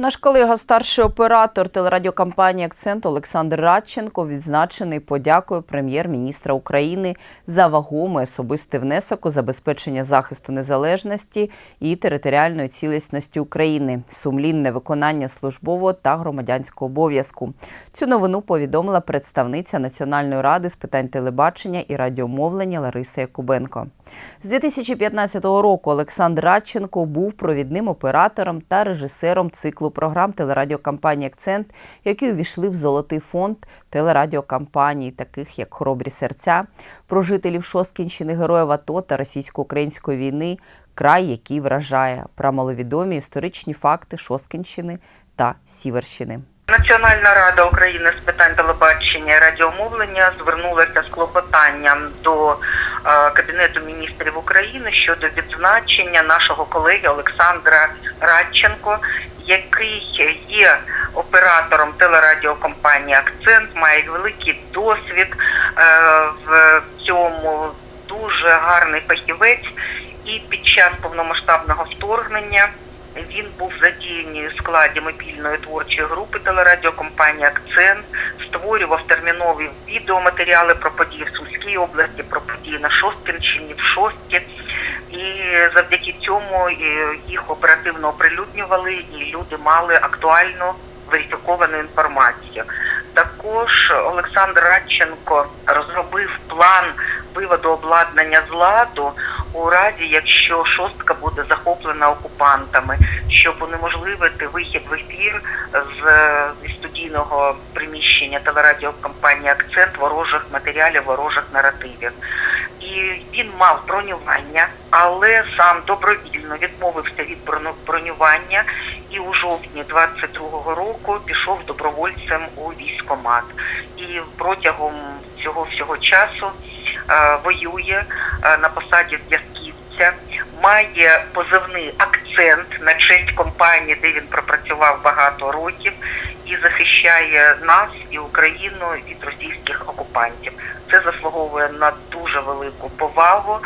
Наш колега, старший оператор телерадіокомпанії Акцент Олександр Радченко відзначений подякою прем'єр-міністра України за вагомий особистий внесок у забезпечення захисту незалежності і територіальної цілісності України, сумлінне виконання службового та громадянського обов'язку. Цю новину повідомила представниця Національної ради з питань телебачення і радіомовлення Лариса Якубенко. З 2015 року Олександр Радченко був провідним оператором та режисером циклу програм телерадіокомпанії Акцент, які увійшли в золотий фонд телерадіокомпаній, таких як Хоробрі серця, про жителів Шосткінщини, героїв АТО та російсько-української війни, край, який вражає, про маловідомі історичні факти Шосткінщини та Сіверщини. Національна рада України з питань телебачення і радіомовлення звернулася з клопотанням до е, Кабінету міністрів України щодо відзначення нашого колеги Олександра Радченко, який є оператором телерадіокомпанії Акцент, має великий досвід е, в цьому дуже гарний фахівець. І під час повномасштабного вторгнення він був задіяний у складі мобільної творчої групи телерадіокомпанії Акцент, створював термінові відеоматеріали про події в Сумській області, про події на Шосткінщині, в Шості. І завдяки е, їх оперативно оприлюднювали, і люди мали актуальну верифіковану інформацію. Також Олександр Радченко розробив план виводу обладнання з ладу у разі, якщо шостка буде захоплена окупантами, щоб унеможливити вихід в ефір з зі студійного приміщення телерадіокомпанії Акцент ворожих матеріалів, ворожих наративів. І він мав бронювання, але сам добровільно відмовився від бронювання і у жовтні 22-го року пішов добровольцем у військкомат. І протягом цього всього часу е, воює е, на посаді зв'язківця, має позивний акцент на честь компанії, де він пропрацював багато років, і захищає нас і Україну від російських окупантів. Це заслуговує на дуже велику повагу.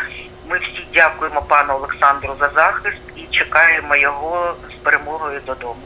Ми всі дякуємо пану Олександру за захист і чекаємо його з перемогою додому.